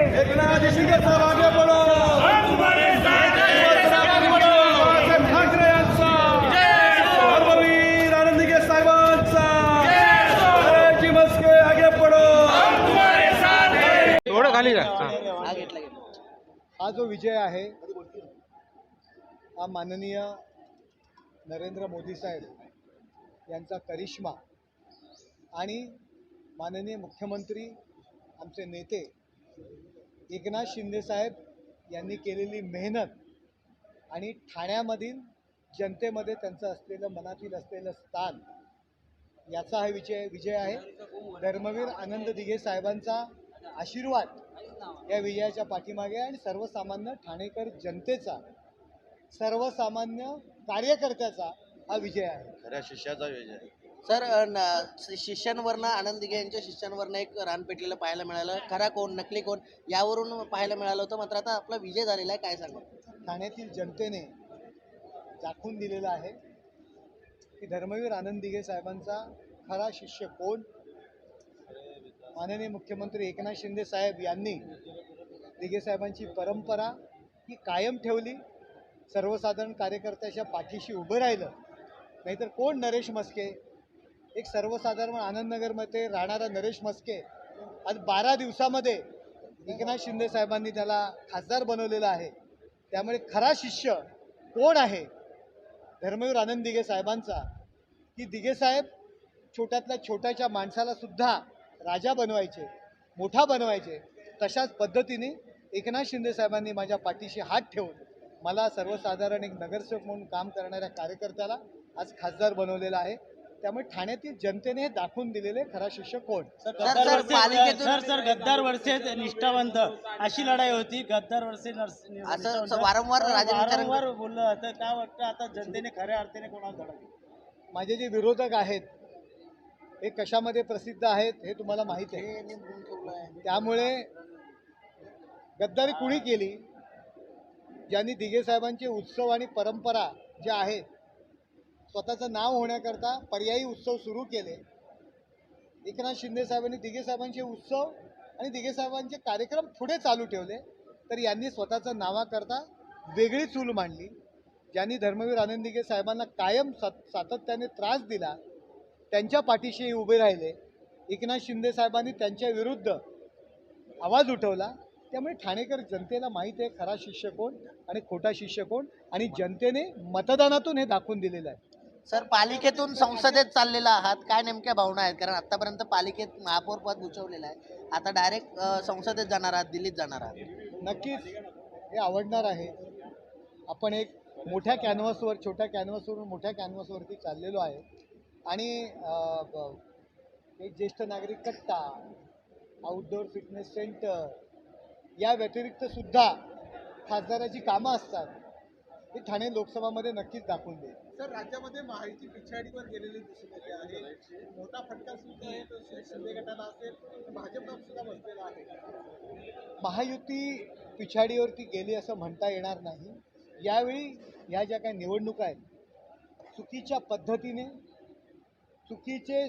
एकनाथ शिंदे साहेब आगे बढ़ो आगे ठाकरे यांचा साहेबांचा मस्के आगे पडो थोडं खाली जा हा जो विजय आहे हा माननीय नरेंद्र मोदी साहेब यांचा करिश्मा आणि माननीय मुख्यमंत्री आमचे नेते एकनाथ शिंदेसाहेब यांनी केलेली मेहनत आणि ठाण्यामधील जनतेमध्ये त्यांचं असलेलं मनातील असलेलं स्थान याचा हा विजय विजय आहे. धर्मवीर आनंद दिघे साहेबांचा आशीर्वाद या विजयाच्या पाठीमागे आणि सर्वसामान्य ठाणेकर जनतेचा सर्वसामान्य कार्यकर्त्याचा हा विजय आहे. खऱ्या शिष्याचा विजय सर न- शिष्यांवरनं आनंद दिघे यांच्या शिष्यांवरनं एक रान पेटलेलं पाहायला मिळालं. खरा कोण नकली कोण यावरून पाहायला मिळालं होतं. मात्र आता आपला विजय झालेला आहे. काय सांगू ठाण्यातील जनतेने दाखवून दिलेलं आहे की धर्मवीर आनंद दिघे साहेबांचा खरा शिष्य कोण? माननीय मुख्यमंत्री एकनाथ शिंदे साहेब यांनी दिघे साहेबांची परंपरा ही कायम ठेवली. सर्वसाधारण कार्यकर्त्याच्या पाठीशी उभं राहिलं. नाहीतर कोण नरेश मस्के एक सर्वसाधारण आनंदनगरमध्ये राहणारा नरेश मस्के आज बारा दिवसामध्ये एकनाथ शिंदे साहेबांनी त्याला खासदार बनवलेला आहे. त्यामुळे खरा शिष्य कोण आहे? धर्मवीर आनंद दिघे साहेबांचा. की दिघे साहेब छोट्यातल्या छोट्याच्या माणसाला सुद्धा राजा बनवायचे मोठा बनवायचे तशाच पद्धतीने एकनाथ शिंदे साहेबांनी माझ्या पाठीशी हात ठेवून मला सर्वसाधारण एक नगरसेवक म्हणून काम करणाऱ्या कार्यकर्त्याला आज खासदार बनवलेला आहे. त्यामुळे ठाण्यातील जनतेने हे दाखवून दिलेले खरा शिष्य कोण? सर, सर, पालिकेतून- सर सर गद्दार वर्सेस निष्ठावंत. अशी लढाई होती. गद्दार वर्सेस असं वारंवार वारंवार बोललं तर काय वाटतं आता जनतेने खऱ्या अर्थाने कोणाला धडकलं? माझे जे विरोधक आहेत हे कशामध्ये प्रसिद्ध आहेत हे तुम्हाला माहीत आहे. त्यामुळे गद्दारी कुणी केली? ज्यांनी दिघे साहेबांचे उत्सव आणि परंपरा ज्या आहेत स्वतःचं नाव होण्याकरता पर्यायी उत्सव सुरू केले. एकनाथ शिंदे साहेबांनी दिघे साहेबांचे उत्सव आणि दिघे साहेबांचे कार्यक्रम पुढे चालू ठेवले. तर यांनी स्वतःचं नावाकरता वेगळी चूल मांडली. ज्यांनी धर्मवीर आनंद दिघे साहेबांना कायम सात सातत्याने त्रास दिला त्यांच्या पाठीशी उभे राहिले. एकनाथ शिंदे साहेबांनी त्यांच्या विरुद्ध आवाज उठवला. त्यामुळे ठाणेकर जनतेला माहीत आहे खरा शिष्य कोण आणि खोटा शिष्य कोण आणि जनतेने मतदानातून हे दाखवून दिलेलं आहे. सर पालिकेतून संसदेत चाललेला आहात. काय नेमक्या भावना आहेत? कारण आतापर्यंत पालिकेत महापौर पद भूषवलेलं आहे. आता डायरेक्ट संसदेत जाणार आहात दिल्लीत जाणार आहात. नक्कीच हे आवडणार आहे. आपण एक मोठ्या कॅनव्हासवर छोट्या कॅनव्हासवरून मोठ्या कॅनव्हासवरती चाललेलो आहे. आणि एक ज्येष्ठ नागरिक कट्टा आउटडोअर फिटनेस सेंटर या व्यतिरिक्त सुद्धा खासदाराची कामं असतात ते ठाणे लोकसभामध्ये नक्कीच दाखवून देईल. सर राज्यामध्ये महायुती पिछाडीवर गेलेली दिसून येते आहे. मोठा फटका सुद्धा आहे शिंदे गटाला असेल भाजपला सुद्धा बसलेला आहे. महायुती पिछाडीवरती गेली असं म्हणता येणार नाही. यावेळी ह्या ज्या काही निवडणुका आहेत चुकीच्या पद्धतीने चुकीचे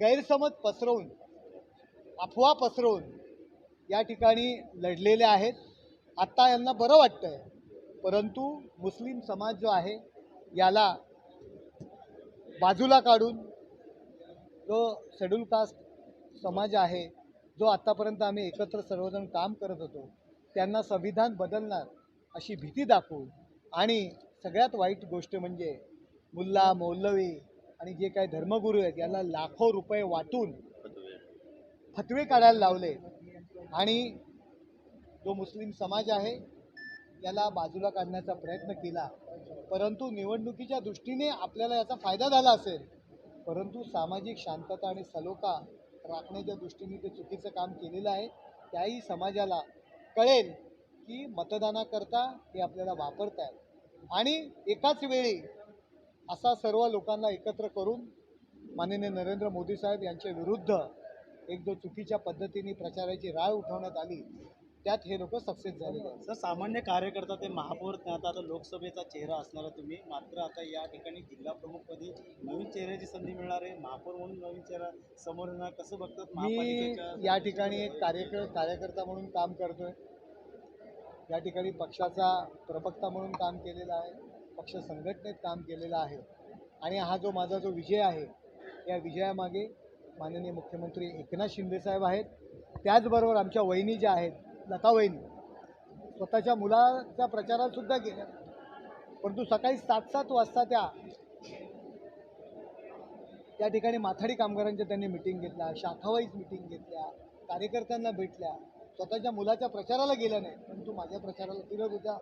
गैरसमज पसरवून अफवा पसरवून या ठिकाणी लढलेले आहेत. आत्ता यांना बरं वाटतं आहे परंतु मुस्लिम समाज जो आहे याला बाजूला काढून जो शेड्यूल कास्ट समाज आहे जो आत्तापर्यंत आम्ही एकत्र सर्वजण काम करत होतो त्यांना संविधान बदलणार अशी भीती दाखवून आणि सगळ्यात वाईट गोष्ट म्हणजे मुल्ला मौलवी आणि जे काही धर्मगुरू आहेत यांना लाखो रुपये वाटून फतवे काढायला लावले. आणि जो मुस्लिम समाज आहे याला बाजूला काढण्याचा प्रयत्न केला. परंतु निवडणुकीच्या दृष्टीने आपल्याला याचा फायदा झाला असेल. परंतु सामाजिक शांतता आणि सलोखा राखण्याच्या दृष्टीने ते चुकीचं काम केलेलं आहे. त्याही समाजाला कळेल की मतदानाकरता हे आपल्याला वापरतायत. आणि एकाच वेळी असा सर्व लोकांना एकत्र करून माननीय नरेंद्र मोदी साहेब यांच्या विरुद्ध एक जो चुकीच्या पद्धतीने प्रचाराची राळ उठवण्यात आली त्यात हे लोक सक्सेस झालेले आहेत. सर सामान्य कार्यकर्ता ते महापौर आता आता लोकसभेचा चेहरा असणारा तुम्ही मात्र आता या ठिकाणी जिल्हा प्रमुखपदी नवीन चेहऱ्याची संधी मिळणार आहे. महापौर म्हणून नवीन चेहरा समोर येणार. कसं बघतात मी या ठिकाणी एक कार्यकर कार्यकर्ता म्हणून काम करतोय. या ठिकाणी पक्षाचा प्रवक्ता म्हणून काम केलेलं आहे. पक्ष संघटनेत काम केलेलं आहे. आणि हा जो माझा जो विजय आहे या विजयामागे माननीय मुख्यमंत्री एकनाथ शिंदेसाहेब आहेत. त्याचबरोबर आमच्या वहिनी ज्या आहेत लता स्वतःच्या मुलाच्या प्रचारातसुद्धा गेल्या. परंतु सकाळी सात सात वाजता त्या त्या ठिकाणी माथाडी कामगारांच्या त्यांनी मिटिंग घेतल्या शाखावाईज मिटिंग घेतल्या कार्यकर्त्यांना भेटल्या. स्वतःच्या मुलाच्या प्रचाराला गेल्या नाही परंतु माझ्या प्रचाराला फिरत होत्या.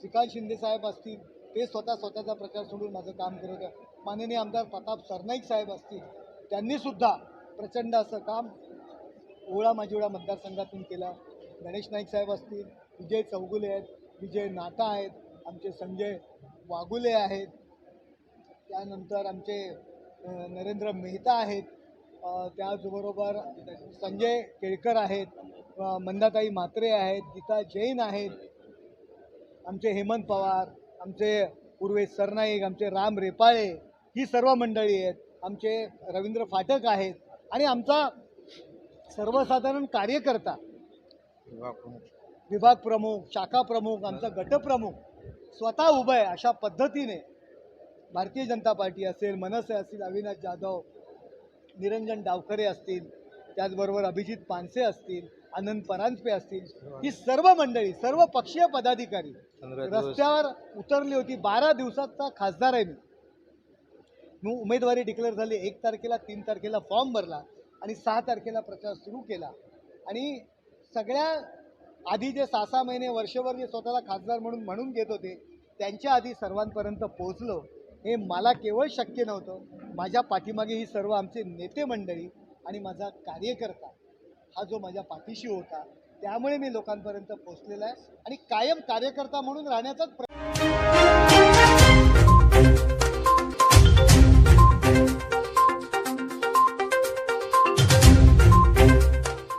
श्रीकांत शिंदे साहेब असतील ते स्वतः स्वतःचा प्रचार सोडून माझं काम करत होत्या माननीय आमदार प्रताप सरनाईक साहेब असतील त्यांनीसुद्धा प्रचंड असं काम ओळा माजिवडा मतदारसंघातून केला. गणेश नाईक साहेब असतील विजय चौगुले आहेत विजय नाटा आहेत आमचे संजय वागुले आहेत. त्यानंतर आमचे नरेंद्र मेहता आहेत. त्याचबरोबर संजय केळकर आहेत मंदाताई म्हात्रे आहेत गीता जैन आहेत. आमचे हेमंत पवार आमचे पूर्वेश सरनाईक आमचे राम रेपाळे ही सर्व मंडळी आहेत. आमचे रवींद्र फाटक आहेत. आणि आमचा सर्वसाधारण कार्यकर्ता विभाग प्रमुख. शाखा प्रमुख आमचा गटप्रमुख स्वतः उभं आहे अशा पद्धतीने भारतीय जनता पार्टी असेल मनसे असतील अविनाश जाधव निरंजन डावखरे असतील त्याचबरोबर अभिजित पानसे असतील आनंद परांजपे असतील ही सर्व मंडळी सर्व पक्षीय पदाधिकारी रस्त्यावर उतरली होती. बारा दिवसाचा खासदार आहे मी. मी उमेदवारी डिक्लेअर झाली. एक तारखेला तीन तारखेला फॉर्म भरला. आणि सहा तारखेला प्रचार सुरू केला. आणि सगळ्या आधी जे सहा सहा महिने वर्षभर जे स्वतःला खासदार म्हणून म्हणून घेत होते त्यांच्या आधी सर्वांपर्यंत पोहोचलो हे मला केवळ शक्य नव्हतं. माझ्या पाठीमागे ही सर्व आमचे नेते मंडळी आणि माझा कार्यकर्ता हा जो माझ्या पाठीशी होता त्यामुळे मी लोकांपर्यंत पोहोचलेला आहे आणि कायम कार्यकर्ता म्हणून राहण्याचाच प्रयत्न